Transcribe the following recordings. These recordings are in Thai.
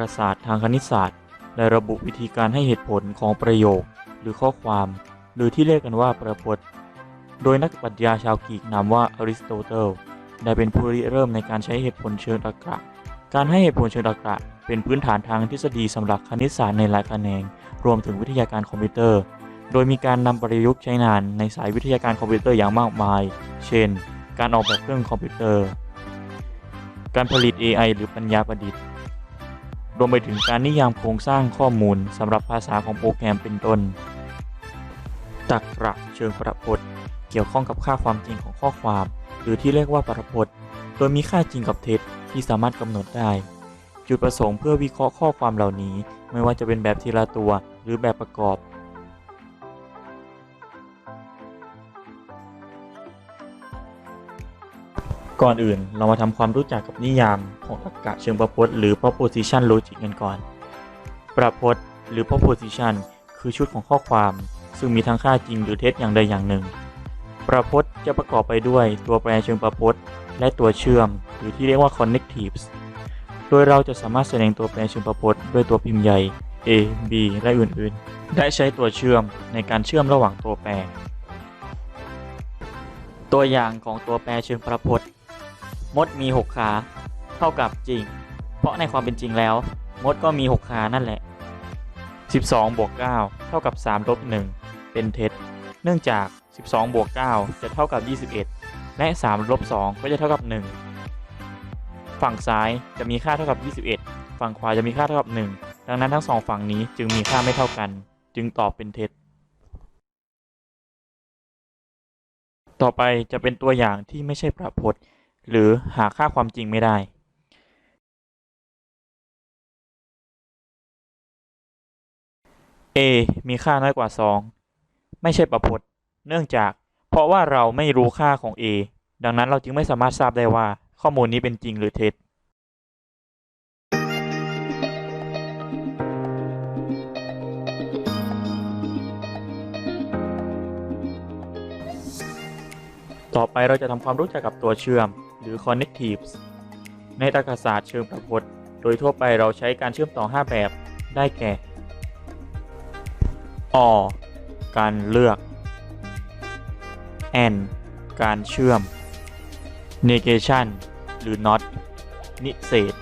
รศาสตร์ทางคณิตศาสตร์และระบุวิธีการให้เหตุผลของประโยค หรือข้อความ หรือที่เรียกกันว่าประพจน์ โดยนักปรัชญาชาวกรีกนามว่าอริสโตเติลได้เป็นผู้ริเริ่มในการใช้เหตุผลเชิงตรรกะ การให้เหตุผลเชิงตรรกะ เป็นพื้นฐานทางทฤษฎีสำหรับคณิตศาสตร์ในหลายแขนง รวมถึงวิทยาการคอมพิวเตอร์ โดยมีการนำประยุกต์ใช้งานในสายวิทยาการคอมพิวเตอร์อย่างมากมาย เช่น การออกแบบเครื่องคอมพิวเตอร์ การผลิต AI หรือปัญญาประดิษฐ์ รวมไปถึงการนิยามโครงสร้างข้อมูลสำหรับภาษาของโปรแกรมเป็นต้น ตรรกะเชิงประพจน์เกี่ยวข้องกับค่าความจริงของข้อความ หรือที่เรียกว่าประพจน์ โดยมีค่าจริงกับเท็จที่สามารถกำหนดได้ จุดประสงค์เพื่อวิเคราะห์ข้อความเหล่านี้ ไม่ว่าจะเป็นแบบทีละตัว หรือแบบประกอบ ก่อนอื่นเรามาทำความรู้จักกับนิยามของตรรกะเชิงประพจน์หรือ proposition logic กันก่อน ประพจน์หรือ proposition คือชุดของข้อความ ซึ่งมีทั้งค่าจริงหรือเท็จอย่างใดอย่างหนึ่ง ประพจน์จะประกอบไปด้วยตัวแปรเชิงประพจน์ และตัวเชื่อม หรือที่เรียกว่า connectives โดยเราจะสามารถแสดงตัวแปรเชิงประพจน์ด้วยตัวพิมพ์ใหญ่ a b และอื่นๆ ได้ใช้ตัวเชื่อมในการเชื่อมระหว่างตัวแปร ตัวอย่างของตัวแปรเชิงประพจน์ มดมี 6 ขา เท่ากับจริง เพราะในความเป็นจริงแล้ว มดก็มี 6 ขานั่นแหละ 12บวก9เท่ากับ3ลบ1เป็นเท็จ เนื่องจาก 12บวก9จะเท่ากับ 21 และ3ลบ2ก็จะเท่ากับ 1 ฝั่งซ้ายจะมีค่าเท่ากับ 21 ฝั่งขวาจะมีค่าเท่ากับ 1 ดังนั้นทั้งสองฝั่งนี้จึงมีค่าไม่เท่ากัน จึงตอบเป็นเท็จต่อไปจะเป็นตัวอย่างที่ไม่ใช่ประพจน์ หรือหาค่าความจริงไม่ได้ a มีค่าน้อยกว่า 2 ไม่ใช่ประพจน์ เนื่องจาก เพราะว่าเราไม่รู้ค่าของ a ดังนั้นเราจึงไม่สามารถทราบได้ว่าข้อมูลนี้เป็นจริงหรือเท็จ ต่อไปเราจะทำความรู้จักกับตัวเชื่อม รือ connectives ในตรรกศาสตร์เชิงประพจน์โดยทั่วไปเราใช้การเชื่อมต่อ 5 แบบได้แก่ or การเลือก and การเชื่อม negation หรือ not นิเศษ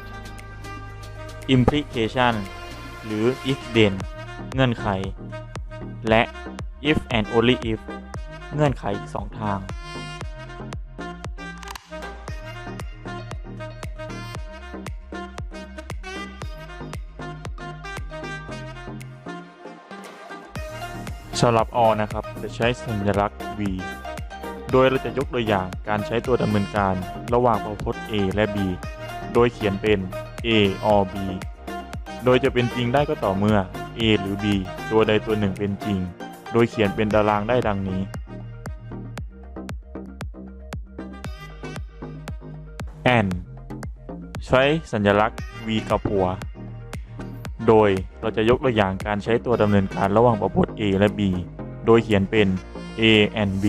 implication หรือ if then เงื่อนไข และ if and only if เงื่อนไขอีกสองทาง สำหรับ or นะครับ จะใช้สัญลักษณ์ v โดยเราจะยกตัวอย่างการใช้ตัวดำเนินการระหว่างประพจน์ a และ b โดยเขียนเป็น a or b โดยจะเป็นจริงได้ก็ต่อเมื่อ a หรือ b ตัวใดตัวหนึ่งเป็นจริง โดยเขียนเป็นตารางได้ดังนี้ and ใช้สัญลักษณ์ v กับหัว โดยเราจะยกตัวอย่างการใช้ตัวดำเนินการระหว่างประพจน์ A และ B โดยเขียนเป็น A and B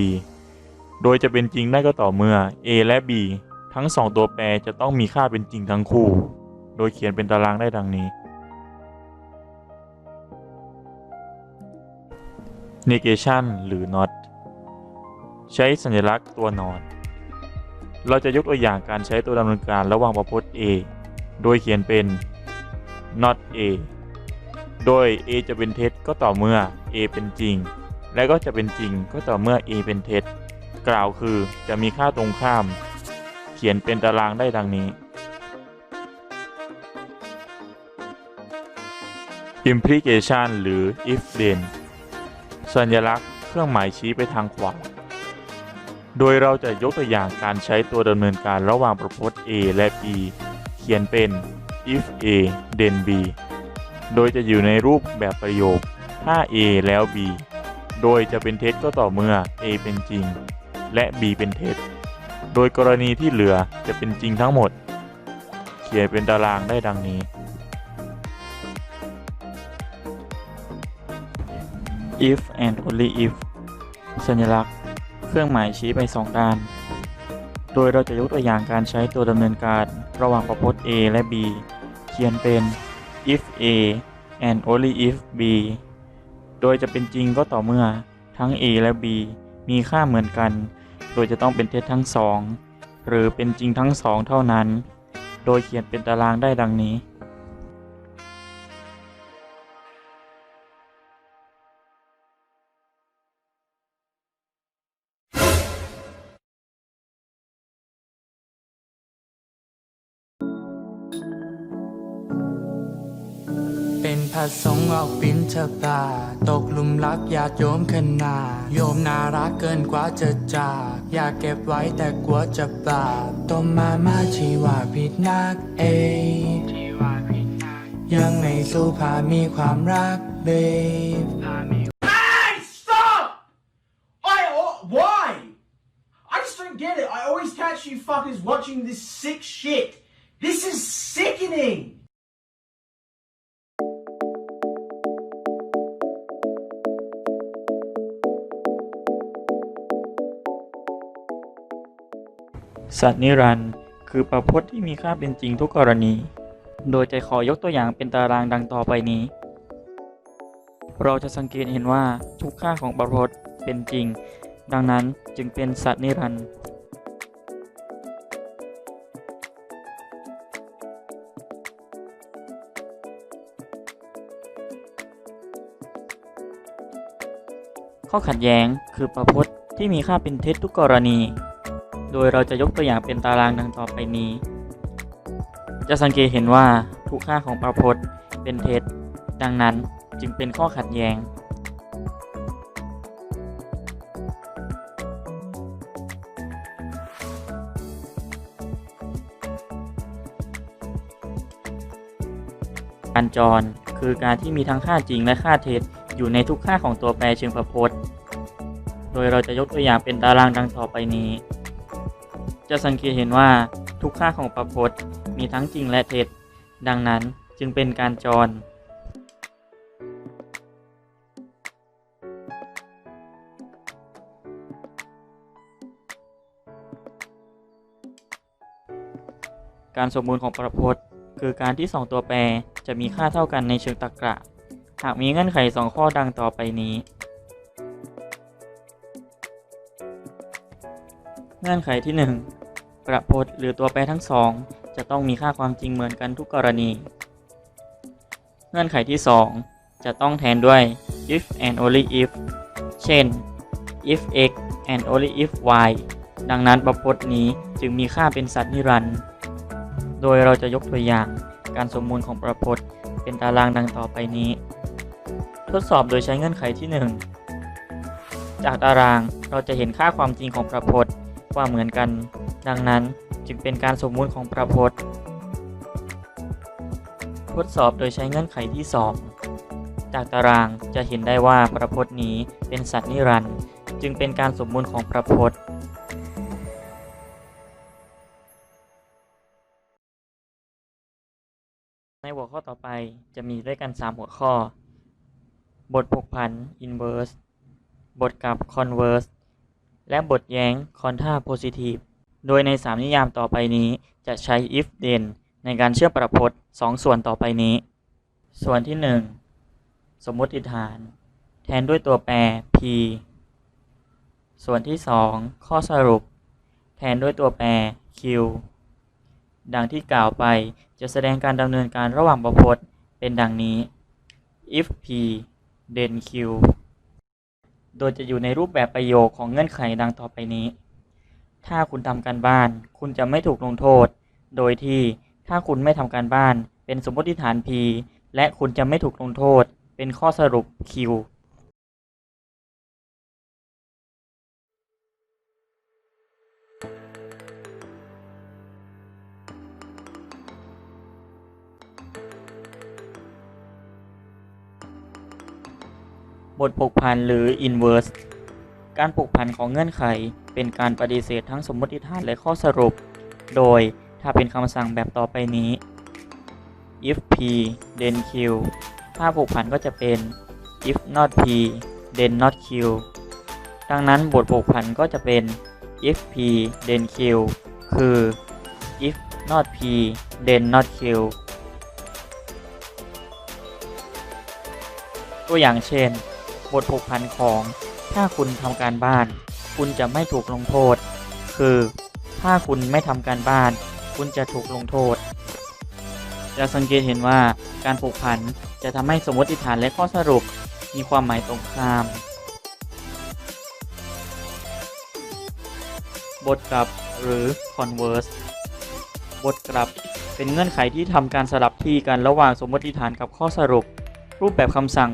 โดยจะเป็นจริงได้ก็ต่อเมื่อ A และ B ทั้งสองตัวแปรจะต้องมีค่าเป็นจริงทั้งคู่ โดยเขียนเป็นตารางได้ดังนี้ negation หรือ not ใช้สัญลักษณ์ตัวนอนเราจะยกตัวอย่างการใช้ตัวดำเนินการระหว่างประพจน์ A โดยเขียนเป็น not a โดย a จะเป็นเท็จก็ต่อเมื่อ a เป็นจริง และก็จะเป็นจริงก็ต่อเมื่อ a เป็นเท็จ กล่าวคือจะมีค่าตรงข้าม เขียนเป็นตารางได้ดังนี้ implication หรือ if then สัญลักษณ์เครื่องหมายชี้ไปทางขวา โดยเราจะยกตัวอย่างการใช้ตัวดำเนินการระหว่างประพจน์ a และ b เขียนเป็น if a then b โดยจะอยู่ในรูปแบบประโยค ถ้า a แล้ว b โดยจะเป็นเท็จก็ต่อเมื่อ a เป็นจริง และ b เป็นเท็จ โดยกรณีที่เหลือจะเป็นจริงทั้งหมด เขียนเป็นตารางได้ดังนี้ if and only if สัญลักษณ์ เครื่องหมายชี้ไปสองด้าน โดยเราจะยกตัวอย่างการใช้ตัวดำเนินการระหว่างประพจน์ A และ B ขียนเป็น if A and only if B โดยจะเป็นจริงก็ต่อเมื่อทั้ง A และ B มีค่าเหมือนกัน โดยจะต้องเป็นเท็จทั้งสอง หรือเป็นจริงทั้งสองเท่านั้น โดยเขียนเป็นตารางได้ดังนี้ ฆ์ออกบินทบาตกลุมรักญาติโยมขนาโยมน่ารักเกินกว่าจะจาก อยากเก็บไว้แต่กลัวจะบาปต้มมามาชีว่าผิดนักเอยังไม่สู้พามีความรักเบ Hey, stop! I oh, why? I just don't get it. I always catch you fuckers watching this sick shit. This is sickening. สัตว์นิรันด์คือประพจน์ที่มีค่าเป็นจริงทุกกรณี โดยจะขอยกตัวอย่างเป็นตารางดังต่อไปนี้ เราจะสังเกตเห็นว่าทุกค่าของประพจน์เป็นจริง ดังนั้นจึงเป็นสัตว์นิรันด์ข้อขัดแย้งคือประพจน์ที่มีค่าเป็นเท็จทุกกรณี โดยเราจะยกตัวอย่างเป็นตารางดังต่อไปนี้ จะสังเกตเห็นว่าทุกค่าของประพจน์เป็นเท็จ ดังนั้นจึงเป็นข้อขัดแย้ง การจรคือการที่มีทั้งค่าจริงและค่าเท็จอยู่ในทุกค่าของตัวแปรเชิงประพจน์ โดยเราจะยกตัวอย่างเป็นตารางดังต่อไปนี้ จะสังเกตเห็นว่าทุกค่าของประพจน์มีทั้งจริงและเท็จ ดังนั้นจึงเป็นการจร การสมบูรณ์ของประพจน์ คือการที่สองตัวแปรจะมีค่าเท่ากันในเชิงตรรกะ หากมีเงื่อนไขสองข้อดังต่อไปนี้เงื่อนไขที่ 1 ประพจน์หรือตัวแปรทั้งสอง จะต้องมีค่าความจริงเหมือนกันทุกกรณี เงื่อนไขที่ 2 จะต้องแทนด้วย if and only if เช่น if x and only if y ดังนั้นประพจน์นี้จึงมีค่าเป็นสัตว์นิรันดร์โดยเราจะยกตัวอย่างการสมมูลของประพจน์ เป็นตารางดังต่อไปนี้ ทดสอบโดยใช้เงื่อนไขที่ 1 จากตารางเราจะเห็นค่าความจริงของประพจน์ว่าเหมือนกัน ดังนั้นจึงเป็นการสมมุติของประพจน์ ทดสอบโดยใช้เงื่อนไขที่ 2 จากตารางจะเห็นได้ว่าประพจน์นี้เป็นสัตว์นิรันด์จึงเป็นการสมมุติของประพจน์ในหัวข้อต่อไปจะมีด้วยกัน 3 หัวข้อ บทผกผัน inverse บทกลับ converse และบทแย้ง contra positive โดยใน 3 นิยามต่อไปนี้จะใช้ if then ในการเชื่อมประพจน์2ส่วนต่อไปนี้ ส่วนที่ 1 สมมติฐาน แทนด้วยตัวแปร p ส่วนที่ 2 ข้อสรุป แทนด้วยตัวแปร q ดังที่กล่าวไปจะแสดงการดำเนินการระหว่างประพจน์เป็นดังนี้ if p then q โดยจะอยู่ในรูปแบบประโยคของเงื่อนไขดังต่อไปนี้ ถ้าคุณทำการบ้าน คุณจะไม่ถูกลงโทษ โดยที่ถ้าคุณไม่ทำการบ้าน เป็นสมมติฐาน p และคุณจะไม่ถูกลงโทษ เป็นข้อสรุป q บทผูกพันหรือ inverse การผูกพันของเงื่อนไข เป็นการปฏิเสธทั้งสมมติฐานและข้อสรุป โดยถ้าเป็นคำสั่งแบบต่อไปนี้ if p then q ถ้าผูกพันก็จะเป็น if not p then not q ดังนั้นบทผูกพันก็จะเป็น if p then q คือ if not p then not q ตัวอย่างเช่น บทผูกพันของ ถ้าคุณทำการบ้าน คุณจะไม่ถูกลงโทษ คือ ถ้าคุณไม่ทำการบ้าน คุณจะถูกลงโทษ จะสังเกตเห็นว่าการผูกพันจะทำให้สมมติฐานและข้อสรุปมีความหมายตรงข้าม บทกลับหรือ converse บทกลับเป็นเงื่อนไขที่ทำการสลับที่กันระหว่างสมมติฐานกับข้อสรุป รูปแบบคำสั่ง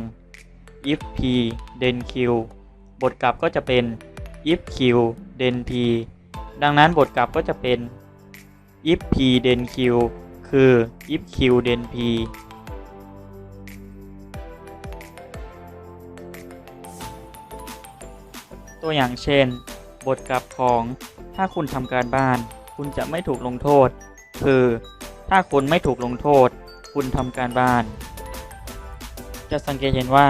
if p then q บทกลับก็จะเป็น if q then p ดังนั้นบทกลับก็จะเป็น if p then q คือ if q then p ตัวอย่างเช่น บทกลับของถ้าคุณทำการบ้าน คุณจะไม่ถูกลงโทษ คือ ถ้าคุณไม่ถูกลงโทษ คุณทำการบ้าน จะสังเกตเห็นว่า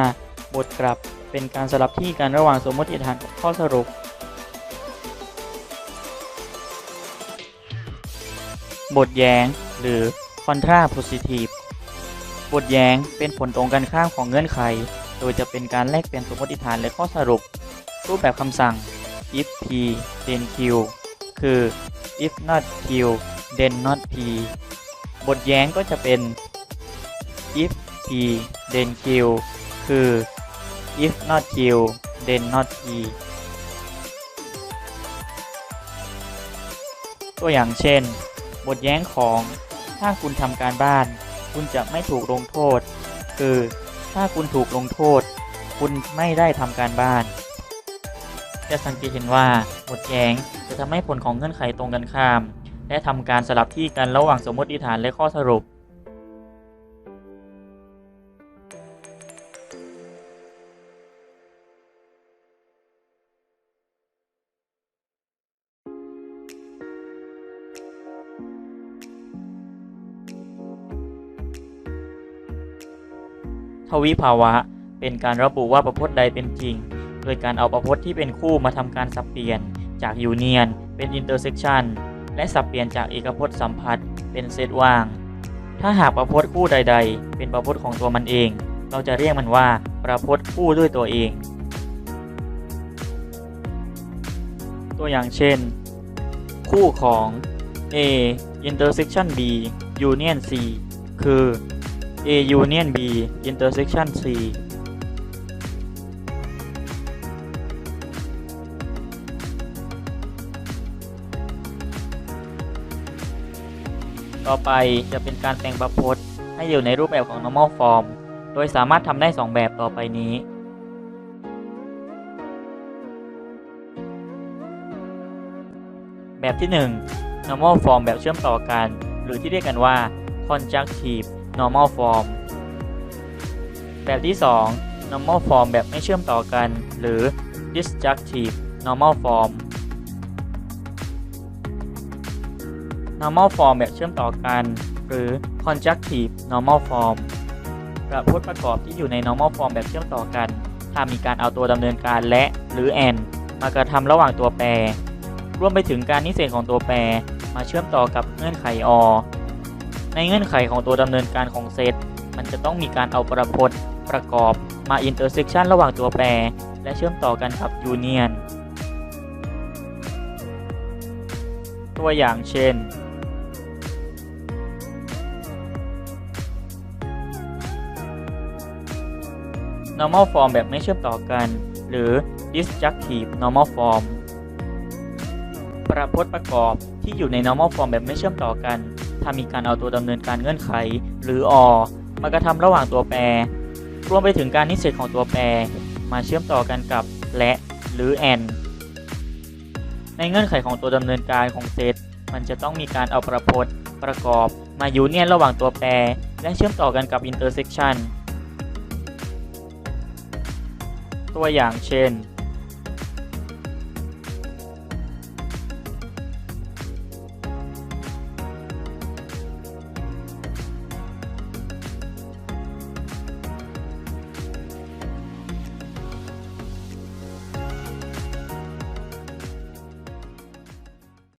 บทกลับเป็นการสลับที่กันระหว่างสมมติฐานกับข้อสรุป บทแย้ง หรือ contrapositive บทแย้งเป็นผลตรงกันข้ามของเงื่อนไข โดยจะเป็นการแลกเปลี่ยนสมมติฐานและข้อสรุป รูปแบบคำสั่ง if p then q คือ if not q then not p บทแย้งก็จะเป็น if p then q คือ if not q then not p ตัวอย่างเช่น บทแย้งของถ้าคุณทำการบ้าน คุณจะไม่ถูกลงโทษ คือ ถ้าคุณถูกลงโทษ คุณไม่ได้ทำการบ้าน จะสังเกตเห็นว่าบทแย้งจะทำให้ผลของเงื่อนไขตรงกันข้าม และทำการสลับที่กันระหว่างสมมติฐานและข้อสรุป วิภาวะ เป็นการระบุว่าประพจน์ใดเป็นจริง โดยการเอาประพจน์ที่เป็นคู่มาทำการสับเปลี่ยน จากยูเนียนเป็นอินเตอร์เซ็กชันและสับเปลี่ยนจากเอกพจน์สัมพัทธ์เป็นเซตว่าง ถ้าหากประพจน์คู่ใด ๆ เป็นประพจน์ของตัวมันเอง เราจะเรียกมันว่าประพจน์คู่ด้วยตัวเอง ตัวอย่างเช่น คู่ของ A intersection B union C คือ A union B intersection C ต่อไปจะเป็นการแต่งประพจน์ให้อยู่ในรูปแบบของ normal form โดยสามารถทำได้ 2 แบบต่อไปนี้ แบบที่ 1 normal form แบบเชื่อมต่อกัน หรือที่เรียกกันว่า conjunctive normal form แบบที่ 2 normal form แบบไม่เชื่อมต่อกัน หรือ disjunctive normal form normal form แบบเชื่อมต่อกัน หรือ conjunctive normal form ประพจน์ประกอบที่อยู่ใน normal form แบบเชื่อมต่อกัน ถ้ามีการเอาตัวดำเนินการและหรือ and มากระทำระหว่างตัวแปร รวมไปถึงการนิเศษของตัวแปร มาเชื่อมต่อกับเงื่อนไข or ในเงื่อนไขของตัวดำเนินการของเซต มันจะต้องมีการเอาประพจน์ประกอบมา intersection ระหว่างตัวแปร และเชื่อมต่อกันกับ union ตัวอย่างเช่น normal form แบบไม่เชื่อมต่อกัน หรือ disjunctive normal form ประพจน์ประกอบที่อยู่ใน normal form แบบไม่เชื่อมต่อกัน ถ้ามีการเอาตัวดำเนินการเงื่อนไข หรือ or มากระทำระหว่างตัวแปร รวมไปถึงการนิเศษของตัวแปร มาเชื่อมต่อกันกับและหรือ and ในเงื่อนไขของตัวดำเนินการของเซตมันจะต้องมีการเอาประพจน์ ประกอบ มายูเนียนระหว่างตัวแปร และเชื่อมต่อกันกับ intersection ตัวอย่างเช่น